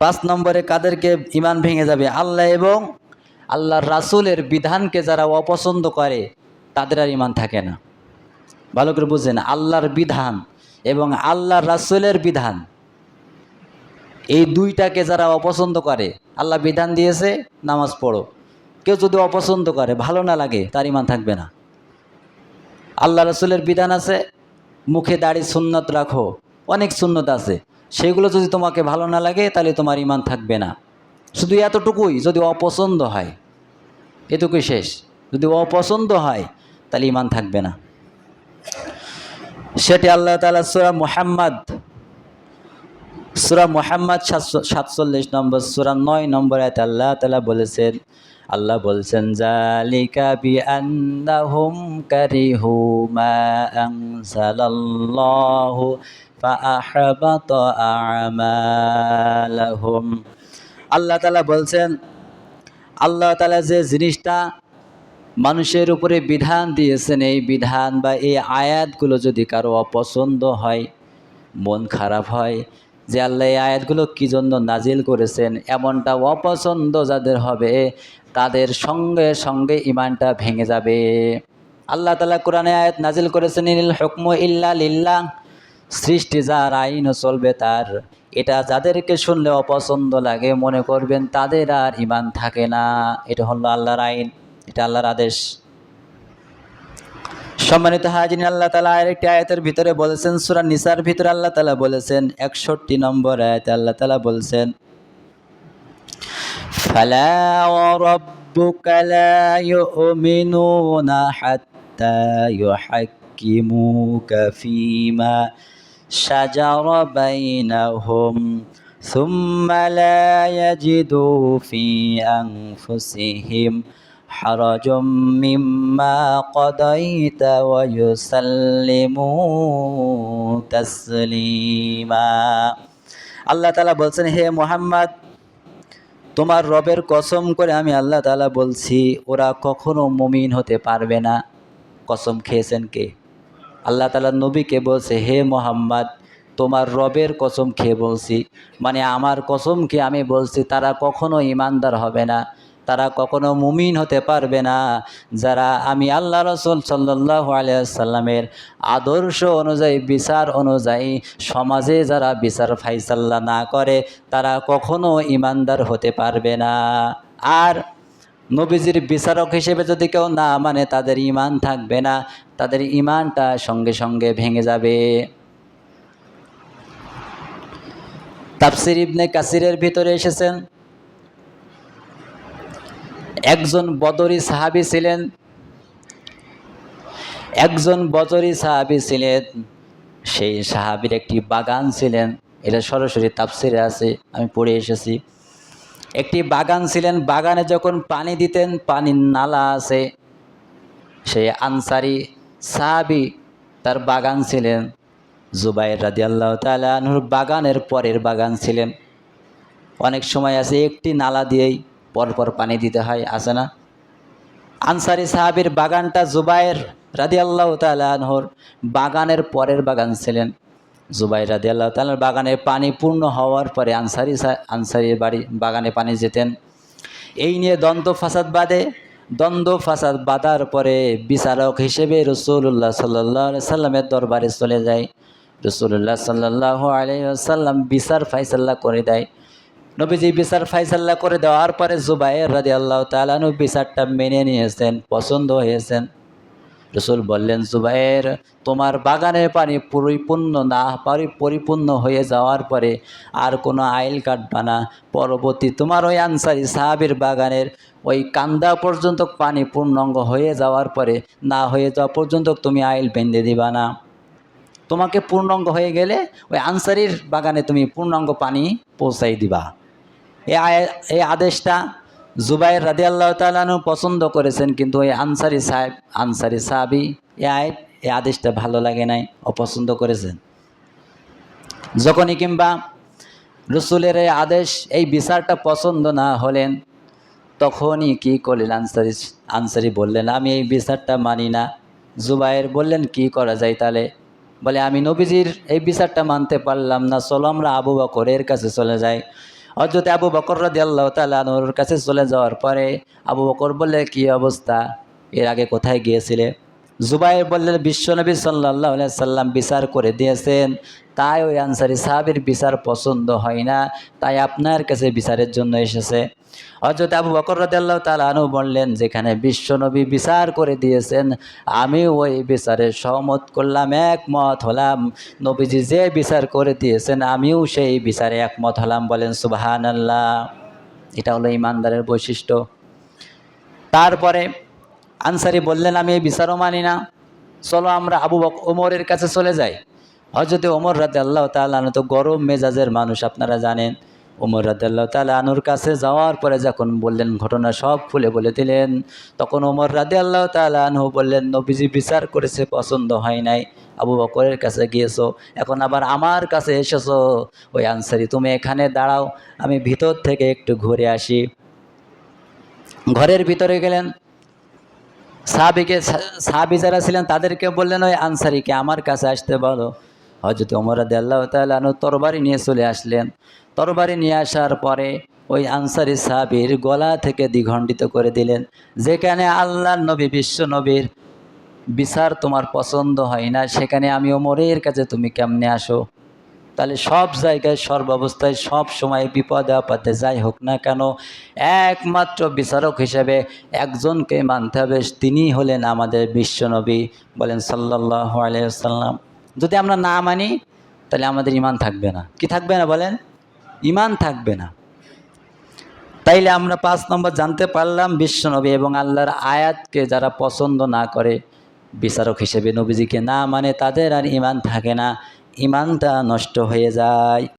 পাঁচ নম্বরে কাদেরকে ইমান ভেঙে যাবে? আল্লাহ এবং আল্লাহর রাসূলের বিধানকে যারা অপছন্দ করে, তাদের আর ইমান থাকে না। ভালো করে বুঝছেন? আল্লাহর বিধান এবং আল্লাহর রাসূলের বিধান, এই দুইটাকে যারা অপছন্দ করে, আল্লাহ বিধান দিয়েছে, নামাজ পড়ো। কেউ যদি অপছন্দ করে, ভালো না লাগে, তার ইমান থাকবে না। আল্লাহ রসুলের বিধান আছে, মুখে দাড়ি সুন্নত রাখো, অনেক সুন্নত আছে। সেগুলো যদি তোমাকে ভালো না লাগে, তাহলে তোমার ইমান থাকবে না। শুধু এতটুকুই, যদি অপছন্দ হয়, এটুকুই শেষ। যদি অপছন্দ হয়, তাহলে ইমান থাকবে না। সেটি আল্লাহ তালা সুরা মুহাম্মদ, সুরা মোহাম্মদ সাতচল্লিশ নম্বর, সুরা নয় নম্বর আয়াত আল্লাহ তালা বলেছেন, আল্লাহ বলছেন জালিকা বি আন্নাহুম কারিহু মা আনজালাল্লাহু আল্লাহ তালা বলছেন, আল্লাহ তালা যে জিনিসটা মানুষের উপরে বিধান দিয়েছেন, এই বিধান বা এই আয়াতগুলো যদি কারও অপছন্দ হয়, মন খারাপ হয়, যে আল্লাহ এই আয়াতগুলো কী জন্য নাজিল করেছেন, এমনটা অপছন্দ যাদের হবে, তাদের সঙ্গে সঙ্গে ইমানটা ভেঙে যাবে। আল্লাহ তালা কোরআনে আয়াত নাজিল করেছেন ইল হুকম ইল্লা লিল্লাহ। সৃষ্টি যার আইনও চলবে তার এটা যাদেরকে শুনলে অপছন্দ লাগে মনে করবেন তাদের আর ইমান থাকে না এটা হলো আল্লাহর আইন এটা আল্লাহর আদেশ সম্মানিত হাজিন আল্লাহ তালা আরেকটি আয়াতের ভিতরে বলেছেন সুরা নিসার ভিতরে আল্লাহ তালা বলেছেন একষট্টি নম্বর আয়াতে আল্লাহ তালা বলছেন فلا وربك لا يؤمنون حتى يحكموك فيما شجر بينهم ثم لا يجدوا في أنفسهم حرج مما قضيت ويسلموا تسليما আল্লাহ তালা বলছেন হে মোহাম্মদ তোমার রবের কসম করে আমি আল্লাহ তালা বলছি ওরা কখনো মুমিন হতে পারবে না কসম খেয়েছেন কে আল্লাহ তালা নবীকে বলছে, হে মোহাম্মদ, তোমার রবের কসম খেয়ে বলছি। মানে আমার কসমকে আমি বলছি, তারা কখনো ইমানদার হবে না। তারা কখনো মুমিন হতে পারবে না। যারা আমি আল্লাহ রসুল সাল্লাহ আলিয়াল্লামের আদর্শ অনুযায়ী, বিচার অনুযায়ী সমাজে যারা বিচার ফাইসাল্লা না করে, তারা কখনো ইমানদার হতে পারবে না। আর নবীজির বিচারক হিসেবে যদি কেউ না মানে তাদের ইমান থাকবে না, তাদের ইমানটা সঙ্গে সঙ্গে ভেঙে যাবে। তাফসির ইবনে কাসিরের ভিতরে এসেছেন। একজন বদরি সাহাবি ছিলেন। একজন বদরি সাহাবি ছিলেন, সেই সাহাবির একটি বাগান ছিলেন। এটা সরাসরি তাফসিরে আছে, আমি পড়ে এসেছি। একটি বাগান ছিলেন। বাগানে যখন পানি দিতেন, পানির নালা আছে। সেই আনসারি সাহাবি তার বাগান ছিলেন। জুবাইর রাদি আল্লাহ তালুর বাগানের পরের বাগান ছিলেন। অনেক সময় আছে, একটি নালা দিয়েই পরপর পানি দিতে হয়, আছে না? আনসারি সাহাবির বাগানটা জুবাইর রাদি আল্লাহ তালহর বাগানের পরের বাগান ছিলেন। জুবাইর রাদি আল্লাহ বাগানে পানি পূর্ণ হওয়ার পরে আনসারি আনসারির বাড়ি, বাগানে পানি যেতেন। এই নিয়ে দ্বন্দ্ব ফাসাদ বাদে, দ্বন্দ্ব ফাসাদ বাঁধার পরে বিচারক হিসেবে রসুল্লাহ সাল্লাহ সাল্লামের দরবারে চলে যায়। রসুল্লাহ সাল্লাহ আলাইসাল্লাম বিচার ফাইসাল্লাহ করে দেয়। নবীজি বিচার ফাইসাল্লাহ করে দেওয়ার পরে জুবাইর রাজি আল্লাহ তালানু বিচারটা মেনে নিয়েছেন, পছন্দ হয়েছেন। রসুল বললেন, জুবাইর, তোমার বাগানের পানি পরিপূর্ণ না পারি পরিপূর্ণ হয়ে যাওয়ার পরে আর কোনো আইল কাটবা না। পরবর্তী তোমার ওই আনসারি সাহাবির বাগানের ওই কান্দা পর্যন্ত পানি পূর্ণাঙ্গ হয়ে যাওয়ার পরে, না হয়ে যাওয়া পর্যন্ত তুমি আইল বেঁধে দিবা না। তোমাকে পূর্ণাঙ্গ হয়ে গেলে ওই আনসারির বাগানে তুমি পূর্ণাঙ্গ পানি পৌঁছাই দিবা। এই এই আদেশটা জুবাইর রাদি আল্লাহ তালু পছন্দ করেছেন, কিন্তু ওই আনসারি সাহেব, আনসারি সাহাবি, এ আয় এই আদেশটা ভালো লাগে নাই, অপছন্দ করেছেন। যখনই কিংবা রসুলের এই আদেশ, এই বিচারটা পছন্দ না হলেন, তখনই কি করলেন আনসারি আনসারি বললেন, আমি এই বিচারটা মানি না। জুবাইর বললেন, কি করা যায় তাহলে? বলে, আমি নবীজির এই বিচারটা মানতে পারলাম না, চলো আমরা আবু বকরের কাছে চলে যাই। হজরত আবু বকর রাদি আল্লাহ তালুর কাছে চলে যাওয়ার পরে আবু বকর বললে, কি অবস্থা? এর আগে কোথায় গিয়েছিলে? জুবাইর বললেন বিশ্বনবী সাল্লাহ সাল্লাম বিচার করে দিয়েছেন। তাই ওই আনসারি সাহাবির বিচার পছন্দ হয় না। তাই আপনার কাছে বিচারের জন্য এসেছে। হজরত আবু বকর রাদিয়াল্লাহ তাআলা আনহু বললেন, যেখানে বিশ্বনবী বিচার করে দিয়েছেন, আমি ওই বিচারে সহমত করলাম, একমত হলাম। নবীজি যে বিচার করে দিয়েছেন, আমিও সেই বিচারে একমত হলাম। বলেন সুবাহান আল্লাহ এটা হলো ইমানদারের বৈশিষ্ট্য। তারপরে আনসারি বললেন, আমি এই বিচারও মানি না। চলো আমরা আবু বক, ওমরের কাছে চলে যাই। হজরত ওমর রাতে আল্লাহ তালু তো গরম মেজাজের মানুষ, আপনারা জানেন। ওমর রাতে আল্লাহ তালা আনুর কাছে যাওয়ার পরে যখন বললেন, ঘটনা সব খুলে বলে দিলেন, তখন ওমর রাদে আল্লাহ তালু বললেন, নবীজি বিচার করেছে, পছন্দ হয় নাই। আবু বকরের কাছে গিয়েছো, এখন আবার আমার কাছে এসেছ। ওই আনসারি, তুমি এখানে দাঁড়াও, আমি ভিতর থেকে একটু ঘুরে আসি। ঘরের ভিতরে গেলেন। সাহাবিকে, সাহাবি যারা ছিলেন, তাদেরকে বললেন, ওই আনসারিকে আমার কাছে আসতে বলো। হজরত ওমরাদ আল্লাহ তালু তরবারি নিয়ে চলে আসলেন। তরবারি নিয়ে আসার পরে ওই আনসারি সাহাবির গলা থেকে দ্বিখণ্ডিত করে দিলেন, যেখানে আল্লাহ নবী, বিশ্ব নবীর বিচার তোমার পছন্দ হয় না, সেখানে আমি ওমরের কাছে তুমি কেমনে আসো? তাহলে সব জায়গায় সর্বাবস্থায় সব সময় বিপদে আপদে যাই হোক না কেন, একমাত্র বিচারক হিসেবে একজনকে মানতে হবে তিনি হলেন আমাদের বিশ্বনবী বলেন সাল্লাহ আলাইসাল্লাম যদি আমরা না মানি, তাহলে আমাদের ইমান থাকবে না। কি থাকবে না বলেন? ইমান থাকবে না। তাইলে আমরা পাঁচ নম্বর জানতে পারলাম বিশ্বনবী এবং আল্লাহর আয়াতকে যারা পছন্দ না করে, বিচারক হিসেবে নবীজিকে না মানে তাদের আর ইমান থাকে না। ইমানটা নষ্ট হয়ে যায়।